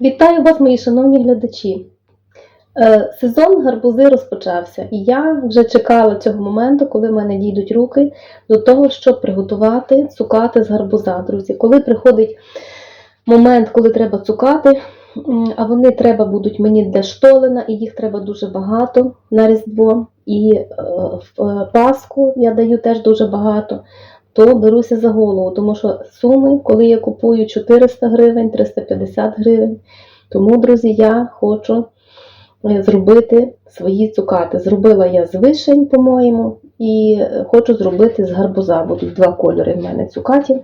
Вітаю вас, мої шановні глядачі. Е, Сезон гарбузи розпочався, і я вже чекала цього моменту, коли в мене дійдуть руки до того, щоб приготувати цукати з гарбуза, друзі. Коли приходить момент, коли треба цукати, а вони треба будуть мені для штолена, і їх треба дуже багато на Різдво. І е, в е, Пасху я даю теж дуже багато, то беруся за голову, тому що суми, коли я купую 400 гривень, 350 гривень. Тому, друзі, я хочу е, зробити свої цукати. Зробила я з вишень, по-моєму, і е, хочу зробити з гарбуза. Будуть два кольори в мене цукатів.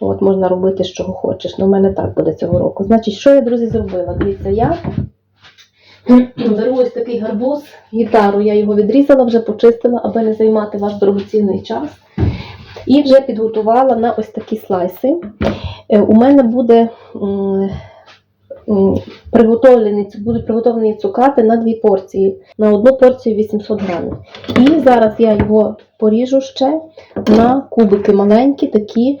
От можна робити, чого хочеш. Ну, в мене так буде цього року. Значить, що я, друзі, зробила? Дивіться, я беру ось такий гарбуз, гітару, я його відрізала, вже почистила, аби не займати ваш дорогоцінний час. І вже підготувала на ось такі слайси. Е, У мене буде приготовлені, будуть приготовлені цукати на дві порції, на одну порцію 800 грамів. І зараз я його поріжу ще на кубики маленькі, такі,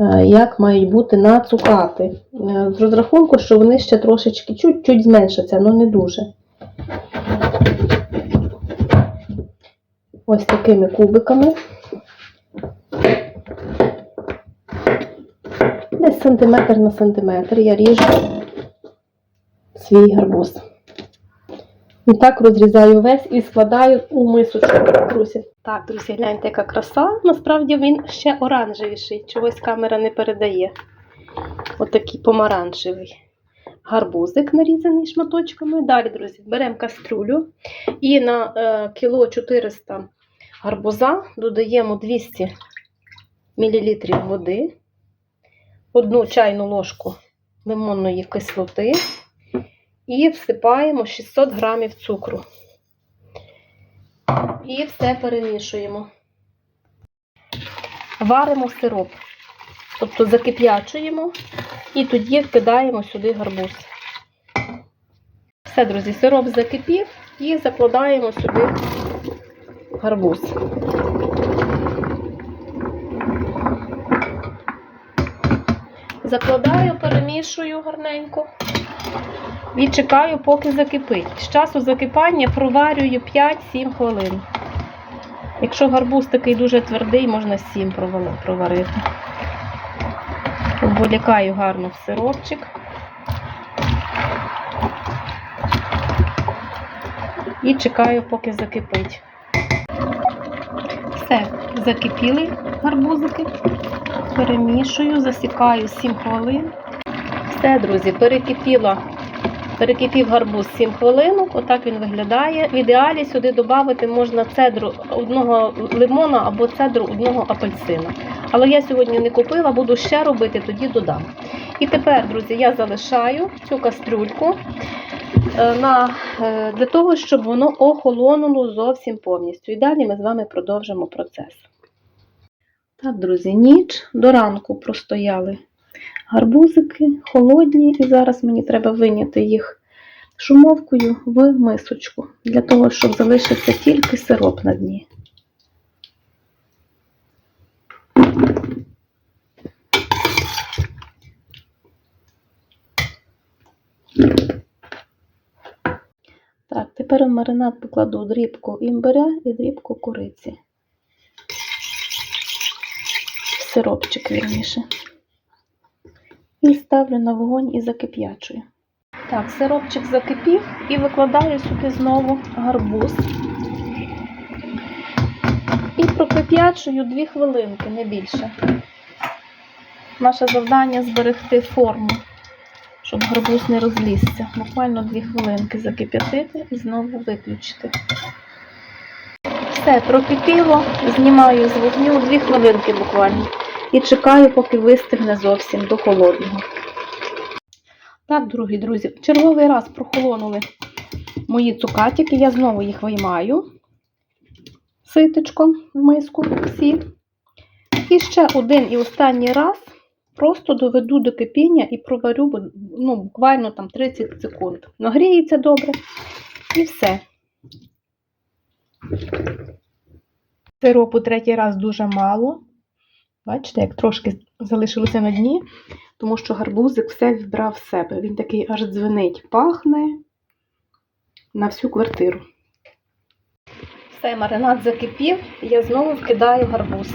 е, як мають бути на цукати. Е, З розрахунку, що вони ще трошечки чуть-чуть зменшаться, але не дуже. Ось такими кубиками. Сантиметр на сантиметр я ріжу свій гарбуз. І так розрізаю весь і складаю у мисочку, друзі. Так, друзі, гляньте, яка краса. Насправді він ще оранжевіший. Чогось камера не передає. Отакий помаранчевий. Гарбузик нарізаний шматочками. Далі, друзі, беремо каструлю і на е, кіло 400 гарбуза додаємо 200 мл води, одну чайну ложку лимонної кислоти і всипаємо 600 грамів цукру. І все перемішуємо. Варимо сироп. Тобто закип'ячуємо і тоді вкидаємо сюди гарбуз. Все, друзі, сироп закипів і закладаємо сюди гарбуз. Закладаю, перемішую гарненько і чекаю, поки закипить. З часу закипання проварюю 5-7 хвилин. Якщо гарбуз такий дуже твердий, можна 7 проварити. Обволікаю гарно в сиропчик. І чекаю, поки закипить. Все, закипіли гарбузики. Перемішую, засікаю 7 хвилин. Все, друзі, перекипіло. Перекипів гарбуз 7 хвилинок, отак він виглядає. В ідеалі сюди додати можна цедру одного лимона або цедру одного апельсина. Але я сьогодні не купила, буду ще робити, тоді додам. І тепер, друзі, я залишаю цю кастрюльку е, на, е, для того, щоб воно охолонуло зовсім повністю. І далі ми з вами продовжимо процес. Так, друзі, ніч до ранку простояли гарбузики, холодні, і зараз мені треба виняти їх шумовкою в мисочку, для того, щоб залишився тільки сироп на дні. Так, тепер в маринад покладу дрібку імбиря і дрібку куриці. Сиропчик вірніше. І ставлю на вогонь і закип'ячую. Так, сиропчик закипів і викладаю сюди знову гарбуз. І прокип'ячую 2 хвилинки, не більше. Наше завдання зберегти форму, щоб гарбуз не розлізся. Буквально 2 хвилинки закип'ятити і знову виключити. Все, прокипіло, знімаю з вогню 2 хвилинки буквально. І чекаю, поки вистигне зовсім до холодного. Так, дорогі друзі, черговий раз прохолонули мої цукатики. Я знову їх виймаю ситечком в миску всі. І ще один і останній раз просто доведу до кипіння і проварю ну, буквально там 30 секунд. Нагріється добре і все. Сиропу третій раз дуже мало. Бачите, як трошки залишилося на дні. тому що гарбузик все вбрав в себе. Він такий аж дзвенить, пахне на всю квартиру. Все, маринад закипів, і я знову вкидаю гарбуз.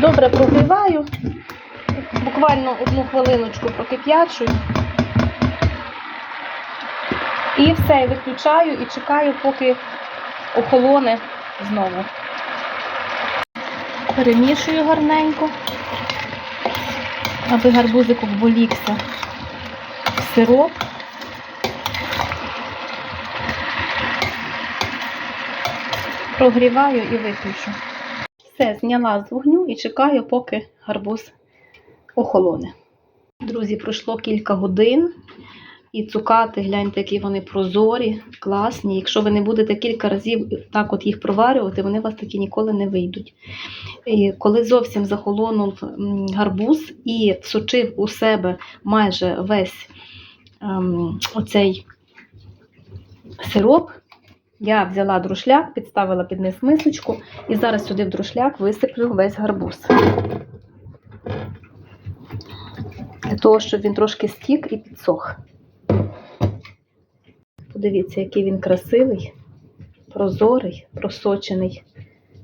Добре прогріваю, буквально одну хвилиночку прокип'ячую. І все, виключаю і чекаю, поки охолоне знову. Перемішую гарненько, аби гарбузик обволікся в сироп. Прогріваю і виключу. Все, зняла з вогню і чекаю, поки гарбуз охолоне. Друзі, пройшло кілька годин. І цукати, гляньте, які вони прозорі, класні. Якщо ви не будете кілька разів так от їх проварювати, вони у вас такі ніколи не вийдуть. І коли зовсім захолонув гарбуз і всучив у себе майже весь ем, оцей сироп, я взяла друшляк, підставила під низ мисочку і зараз сюди в друшляк висиплю весь гарбуз. Для того, щоб він трошки стік і підсох. Подивіться, який він красивий, прозорий, просочений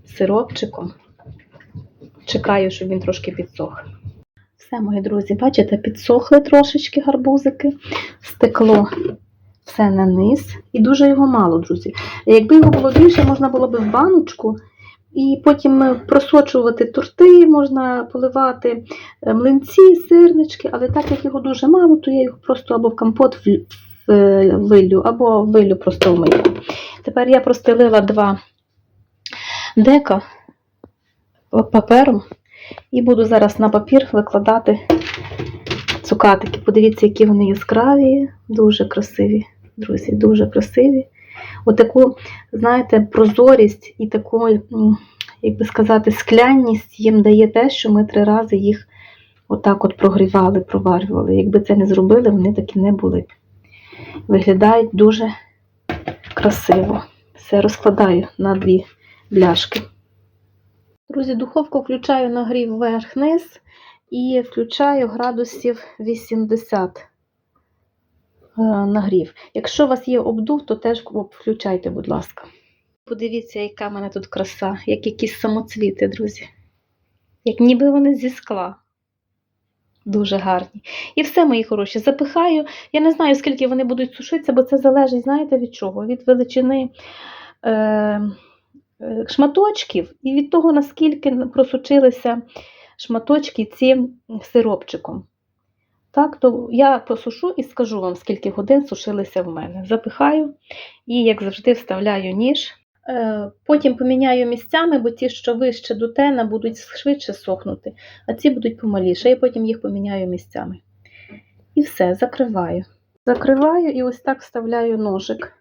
сиропчиком. Чекаю, щоб він трошки підсох. Все, мої друзі, бачите, підсохли трошечки гарбузики, стекло все на низ. І дуже його мало, друзі. Якби його було більше, можна було б в баночку. І потім просочувати торти, можна поливати е, млинці, сирнички, але так як його дуже мало, то я його просто або в компот вилю, або вилю просто в мийку. Тепер я простелила два дека папером і буду зараз на папір викладати цукатики. Подивіться, які вони яскраві, дуже красиві, друзі, дуже красиві. Отаку, знаєте, прозорість і таку, як би сказати, склянність їм дає те, що ми три рази їх отак от прогрівали, проварювали. Якби це не зробили, вони такі не були. б. Виглядають дуже красиво. Все розкладаю на дві бляшки. Друзі, духовку включаю нагрів вверх-низ і включаю градусів 80 е, нагрів. Якщо у вас є обдув, то теж включайте, будь ласка. Подивіться, яка в мене тут краса, як якісь самоцвіти, друзі. Як ніби вони зі скла. Дуже гарні. І все, мої хороші, запихаю. Я не знаю, скільки вони будуть сушитися, бо це залежить, знаєте, від чого? Від величини е, е, шматочків і від того, наскільки просучилися шматочки цим сиропчиком. Так, то я посушу і скажу вам, скільки годин сушилися в мене. Запихаю і, як завжди, вставляю ніж. Е, Потім поміняю місцями, бо ті, що вище до тена, будуть швидше сохнути, а ці будуть помаліше. І потім їх поміняю місцями. І все, закриваю. Закриваю і ось так вставляю ножик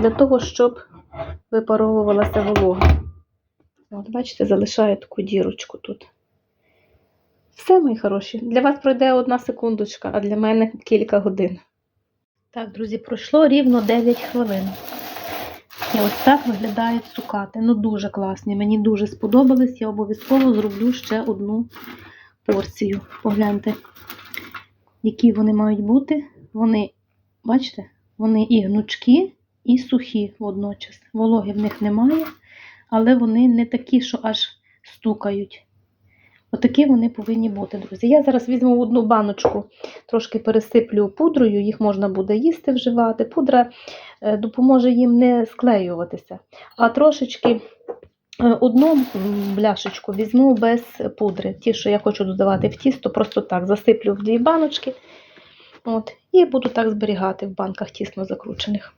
для того, щоб випаровувалася волога. От, бачите, залишаю таку дірочку тут. Все, мої хороші. Для вас пройде одна секундочка, а для мене кілька годин. Так, друзі, пройшло рівно 9 хвилин. І ось так виглядають цукати. Ну, дуже класні. Мені дуже сподобались. Я обов'язково зроблю ще одну порцію. Погляньте, які вони мають бути. Вони, бачите, вони і гнучкі, і сухі водночас. Вологи в них немає, але вони не такі, що аж стукають. Отакі вони повинні бути, друзі. Я зараз візьму одну баночку, трошки пересиплю пудрою, їх можна буде їсти, вживати. Пудра е, допоможе їм не склеюватися. А трошечки е, одну бляшечку візьму без пудри. Ті, що я хочу додавати в тісто, просто так засиплю в дві баночки. От, і буду так зберігати в банках тісно закручених.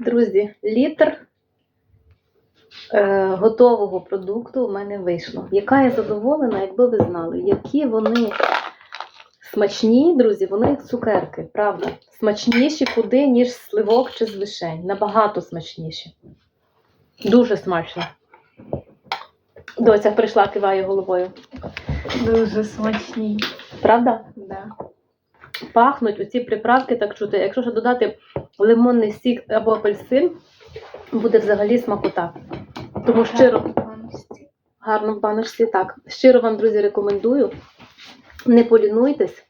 Друзі, літр е, готового продукту у мене вийшло. Яка я задоволена, якби ви знали, які вони смачні, друзі, вони як цукерки, правда? Смачніші куди, ніж сливок чи з вишень. Набагато смачніші. Дуже смачно. Доця прийшла, киває головою. Дуже смачні. Правда? Да. Пахнуть оці приправки так чути. Якщо ще додати лимонний сік або апельсин, буде взагалі смакота. Тому щиро гарно в баночці. Так, щиро вам, друзі, рекомендую. Не полінуйтесь.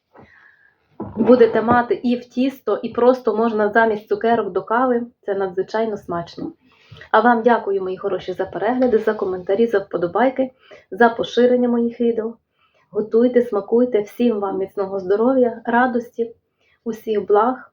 Будете мати і в тісто, і просто можна замість цукерок до кави. Це надзвичайно смачно. А вам дякую, мої хороші, за перегляди, за коментарі, за вподобайки, за поширення моїх відео. Готуйте, смакуйте, всім вам міцного здоров'я, радості, усіх благ.